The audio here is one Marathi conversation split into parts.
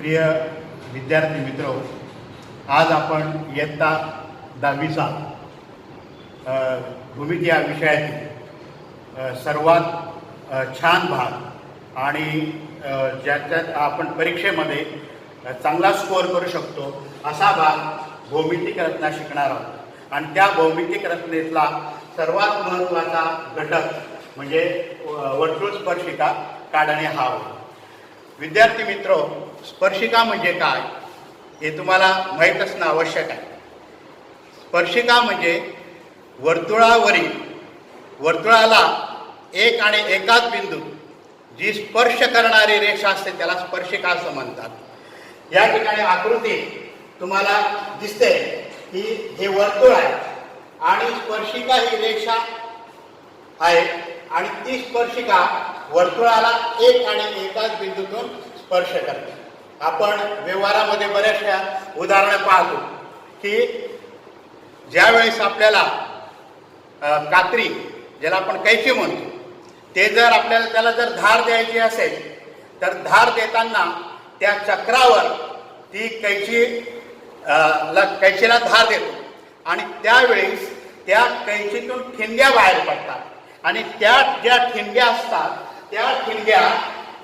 प्रिय विद्यार्थी मित्र आज आपण इयत्ता दहावीचा भूमिक भूमिती या विषयातील सर्वात छान भाग आणि ज्याच्यात आपण परीक्षेमध्ये चांगला स्कोअर करू शकतो असा भाग भौमितिक रचना शिकणार आहोत. आणि त्या भौमितिक रचनेतला सर्वात महत्त्वाचा घटक म्हणजे वर्तुळ स्पर्शिका काढणे हा विद्यार्थी मित्र स्पर्शिका म्हणजे काय हे तुम्हाला माहीत असणं आवश्यक आहे. स्पर्शिका म्हणजे वर्तुळावरील वर्तुळाला एक आणि एकाच बिंदू जी स्पर्श करणारी रेषा असते त्याला स्पर्शिका असं म्हणतात. या ठिकाणी आकृती तुम्हाला दिसते की हे वर्तुळ आहे आणि स्पर्शिका ही रेषा आहे आणि ती स्पर्शिका वर्तुळाला एक आणि एकाच बिंदूतून स्पर्श करते. आपण व्यवहारामध्ये बऱ्याचशा उदाहरणं पाहतो की ज्यावेळेस आपल्याला कात्री ज्याला आपण कैची म्हणतो ते जर आपल्याला त्याला जर धार द्यायची असेल तर धार देताना त्या चक्रावर ती कैची ला कैचीला धार देतो. आणि त्यावेळेस त्या कैचीतून ठिणग्या बाहेर पडतात. आणि त्या ज्या ठिणग्या असतात त्या ठिणग्या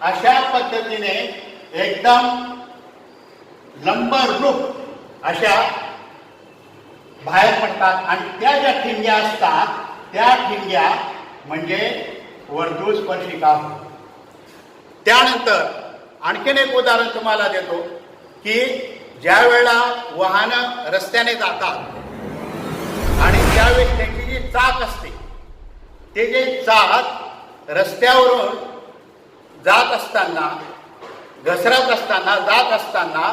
अशा पद्धतीने एकदम लंबरूप अशा बाहेर पडतात. आणि त्या ज्या ठिणग्या असतात त्या ठिणग्या म्हणजे वर्तुळ स्पर्शिका त्यानंतर आणखीन एक उदाहरण तुम्हाला देतो की ज्या वेळेला वाहनं रस्त्याने जातात आणि त्यावेळी त्यांची जी चाक असते ते जे चाक रस्त्यावरून जात असताना घसरत असताना जात असताना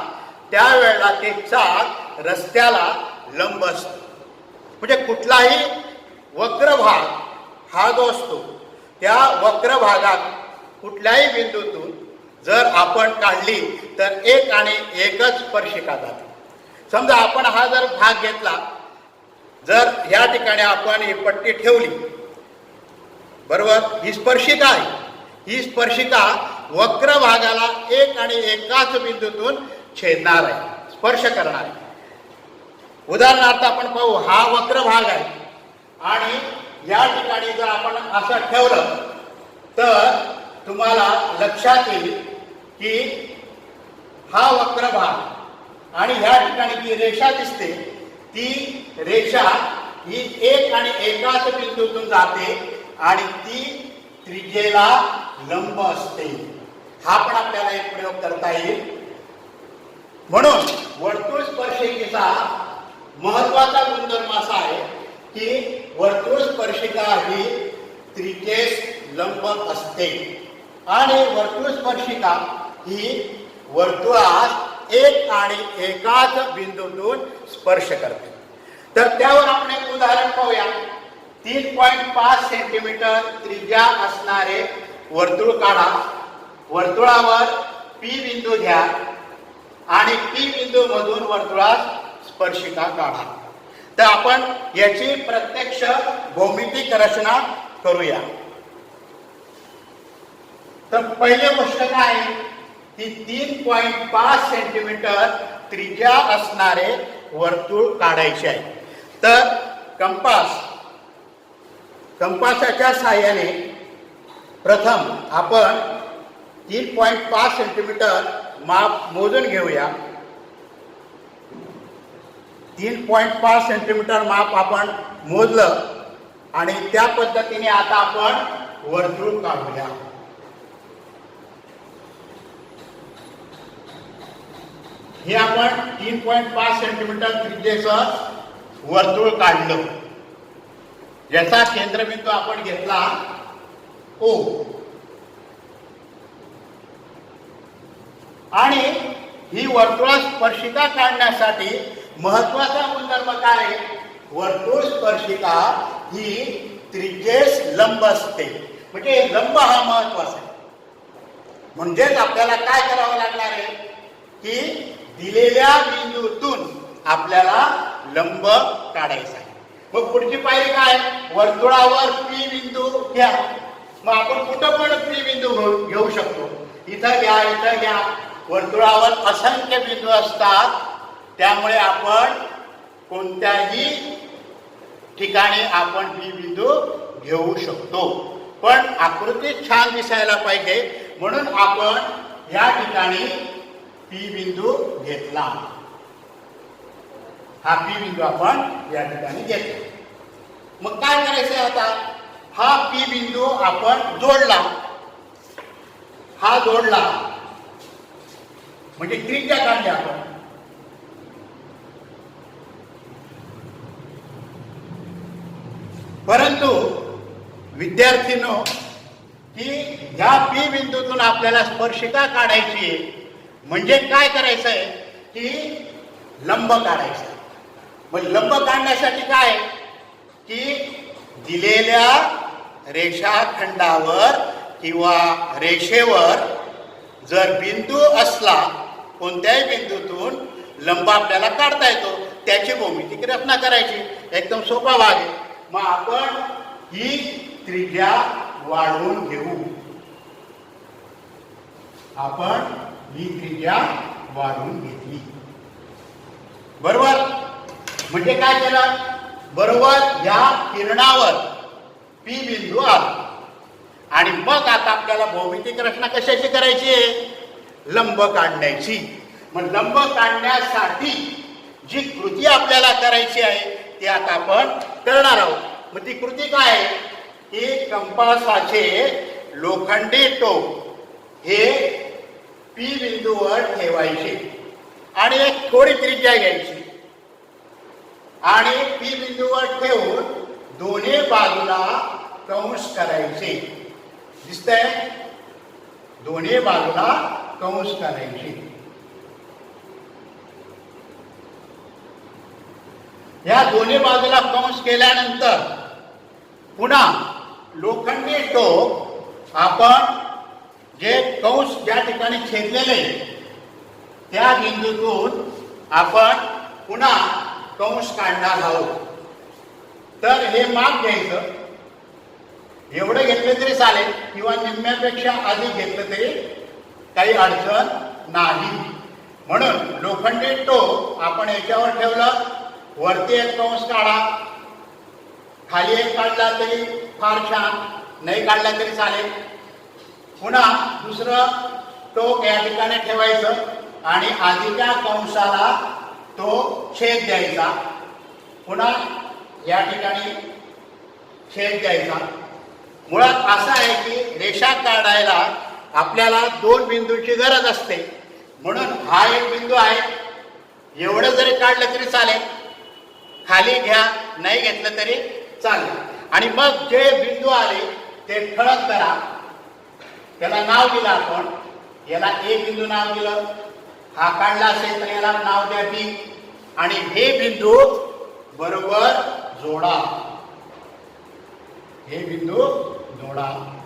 त्यावेळेला ते चाक रस्त्याला लंब असतो. म्हणजे कुठलाही वक्र भाग हा जो असतो त्या वक्र भागात कुठल्याही बिंदूतून जर आपण काढली तर एक आणि एकच स्पर्शिका जाते. समजा आपण हा जर भाग घेतला जर या ठिकाणी आपण ही पट्टी ठेवली बरोबर? ही स्पर्शिका आहे. ही स्पर्शिका वक्र भागाला एक आणि एकाच बिंदूतून छेदणार आहे. स्पर्श करणार आहे. उदाहरणार्थ आपण पाहू हा वक्र भाग आहे. आणि या ठिकाणी जर आपण असं ठेवलं तर तुम्हाला लक्षात येईल की हा वक्र भाग आणि ह्या ठिकाणी जी रेषा दिसते ती रेषा ही एक आणि एकाच बिंदूतून जाते आणि ती त्रिजेला लंब असते. हा पण आपल्याला एक प्रयोग करता येईल. म्हणून वर्तुळ स्पर्शिकेचा महत्त्वाचा गुणधर्म असा आहे की वर्तुळ स्पर्शिका ही त्रिकेस लंब असते. आणि वर्तुळ स्पर्शिका ही वर्तुळात एक आणि एकाच बिंदूतून स्पर्श करते. तर त्यावर आपण एक उदाहरण पाहूया. तीन पॉईंट पाच सेंटीमीटर त्रिज्या असणारे वर्तुळ काढा. वर्तुळावर पी बिंदू घ्या आणि पी बिंदू मधून वर्तुळात स्पर्शिका काढा. तर आपण याची प्रत्यक्ष भौमितिक रचना करूया. तर पहिली गोष्ट काय? आहे? की तीन पॉईंट पाच सेंटीमीटर त्रिज्या असणारे वर्तुळ काढायचे आहे. तर कंपास कंपासाच्या साह्याने प्रथम आपण तीन पॉईंट पाच सेंटीमीटर माप मोजून घेऊया. तीन पॉईंट पाच सेंटीमीटर माप आपण मोजलं आणि त्या पद्धतीने आता आपण वर्तुळ काढूया. हे आपण तीन पॉईंट पाच सेंटीमीटर त्रिज्येचं वर्तुळ काढलं. ज्याचा केंद्रबिंदू आपण घेतला ओ. आणि ही वर्तुळा स्पर्शिका काढण्यासाठी महत्त्वाचा गुणधर्म काय आहे? वर्तुळ स्पर्शिका ही त्रिजेस लंब असते. म्हणजे लंब हा महत्त्वाचा आहे. म्हणजेच आपल्याला काय करावं लागणार आहे? की दिलेल्या बिंदूतून आपल्याला लंब काढायचा आहे. मग पुढची पायरी काय? वर्तुळावर पी बिंदू घ्या. मग आपण कुठं पण पी बिंदू घेऊ घेऊ शकतो. इथं घ्या इथं घ्या. वर्तुळावर असंख्य बिंदू असतात. त्यामुळे आपण कोणत्याही ठिकाणी आपण बी बिंदू घेऊ शकतो. पण आकृती छान दिसायला पाहिजे. म्हणून आपण या ठिकाणी पी बिंदू घेतला. हा पी बिंदू आपण या ठिकाणी घेतला. मग काय करायचं आता? हा पी बिंदू आपण जोडला. हा जोडला. म्हणजे त्रिज्या काढली आपण. परंतु विद्यार्थीनो की ह्या पी बिंदूतून आपल्याला स्पर्शिका काढायची आहे म्हणजे काय करायचं आहे की लंब काढायचं आहे. मग लंब काढण्यासाठी काय? की दिलेल्या रेषाखंडावर किंवा रेषेवर जर बिंदू असला कोणत्याही बिंदूतून लंब आपल्याला काढता येतो. त्याची भौमितिक रचना करायची. एकदम सोपा भाग आहे. मग आपण ही त्रिज्या वाढवून घेऊ. आपण ही त्रिज्या वाढवून घेतली. बरोबर? म्हणजे काय केलं? बरोबर या किरणावर पी बिंदू आला. आणि मग आता आपल्याला भौमितिक रचना कशाची करायची आहे? लंब काढण्याची. मग लंब काढण्यासाठी जी कृती आपल्याला करायची आहे ती आता आपण करणार आहोत. मग ती कृती काय आहे? की कंपासाचे लोखंडी टोप हे पी बिंदूवर ठेवायचे आणि एक थोडी त्रिज्या घ्यायची. आणि पी बिंदूवर ठेवून दोन्ही बाजूला कंस करायचे. दिसतंय? दोन्ही बाजूला कंस करायचे या दोन्ही बाजूला कंस केल्यानंतर पुन्हा लोखंडी टोक आपण जे कंस ज्या ठिकाणी छेदलेले त्या बिंदूतून आपण पुन्हा कंस काढणार आहोत. तर हे माप घ्यायचं. एवढं घेतलं तरी चालेल किंवा निम्म्यापेक्षा अधिक घेतलं तरी काही अडचण नाही. म्हणून लोखंडी टोक आपण याच्यावर ठेवलं. वरती एक कंस काढा. खाली एक काढला तरी फार छान. नाही काढला तरी चालेल. पुन्हा दुसरं टोक या ठिकाणी ठेवायचं आणि आधीच्या कंसाला तो छेद द्यायचा. पुन्हा या ठिकाणी छेद द्यायचा. मुळात असं आहे की रेषा काढायला आपल्याला दोन बिंदूची गरज असते. म्हणून हा एक बिंदू आहे. एवढं जरी काढलं तरी चालेल. खाली घ्या नाही घेतलं तरी चालेल. आणि मग जे बिंदू आले ते ठळक करा. त्याला नाव दिलं आपण. याला ए बिंदू नाव दिलं. हा काढला असेल तर याला नाव द्या बी. आणि हे बिंदू बरोबर जोडा. हे बिंदू जोडा.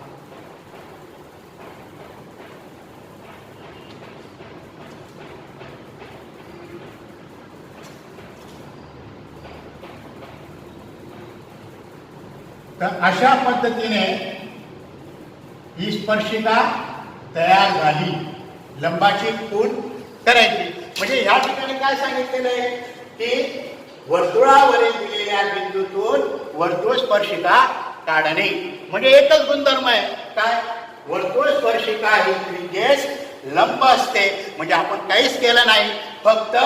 तर अशा पद्धतीने ही स्पर्शिका तयार झाली. लंबाची खून करायची. म्हणजे ह्या ठिकाणी काय सांगितलेलं आहे? की वर्तुळावरील दिलेल्या बिंदूतून वर्तुळ स्पर्शिका काढणे. म्हणजे एकच गुणधर्म आहे. काय? वर्तुळ स्पर्शिका ही त्रिजेस लंब असते. म्हणजे आपण काहीच केलं नाही. फक्त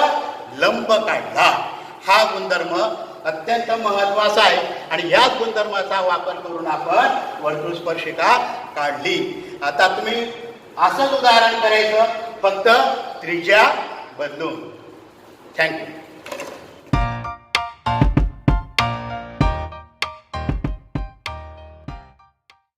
लंब काढला. हा गुणधर्म अत्यंत महत्त्वाचा आहे. आणि याच गुणधर्माचा वापर करून आपण वर्तुळ स्पर्शिका काढली. आता तुम्ही असंच उदाहरण करायचं. फक्त त्रिज्या बदलून. थँक्यू